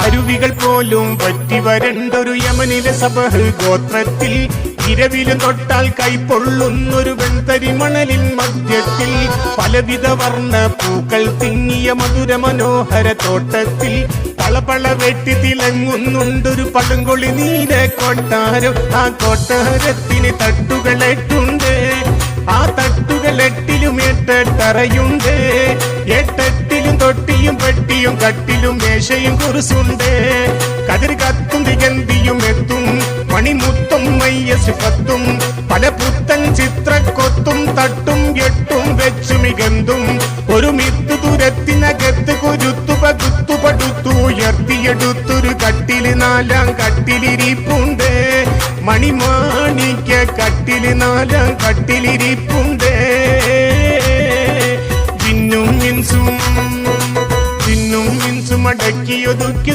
അരുവികൾ പോലും പറ്റി വരണ്ടൊരു യമനിലെ സബഹ് ഗോത്രത്തിൽ. ഇരവിലും തൊട്ടാൽ കൈപ്പൊള്ളുന്നൊരു വെൺതരിമണലിൻ മധ്യത്തിൽ. പലവിധ വർണ പൂക്കൾ തിങ്ങിയ മധുര മനോഹര തോട്ടത്തിൽ. പളപള വെട്ടി തിളങ്ങുന്നുണ്ടൊരു പടുങ്കൊളി നീല കൊട്ടാരം. ആ കൊട്ടാരത്തിന് തട്ടുകളെട്ടുണ്ട്. ആ തട്ടുകളെട്ടിലും എട്ട് എട്ടെട്ടറയുണ്ട് തൊട്ടിയും കട്ടിലും മേശയും കുറുസുണ്ട്. കതിർ കത്തും ദിഗന്തിയും എത്തും. മണിമുത്തും മയ്യസ് പത്തും. പല പുത്തൻ ചിത്രക്കൊത്തും തട്ടും എട്ടും വെച്ചു മികന്തും. ഒരു മിത്തു ദൂരത്തിനകത്ത് കുരുത്തു പകുത്തു പടുത്തു ഉയർത്തിയെടുത്തൊരു കട്ടിൽ നാലാം കട്ടിലിരിപ്പുണ്ട്. മണിമാണിക്ക കട്ടിൽ നാലാം കട്ടിലിരിപ്പുണ്ട് ും. മിൻസും చించుమ డక్కియు దుక్కి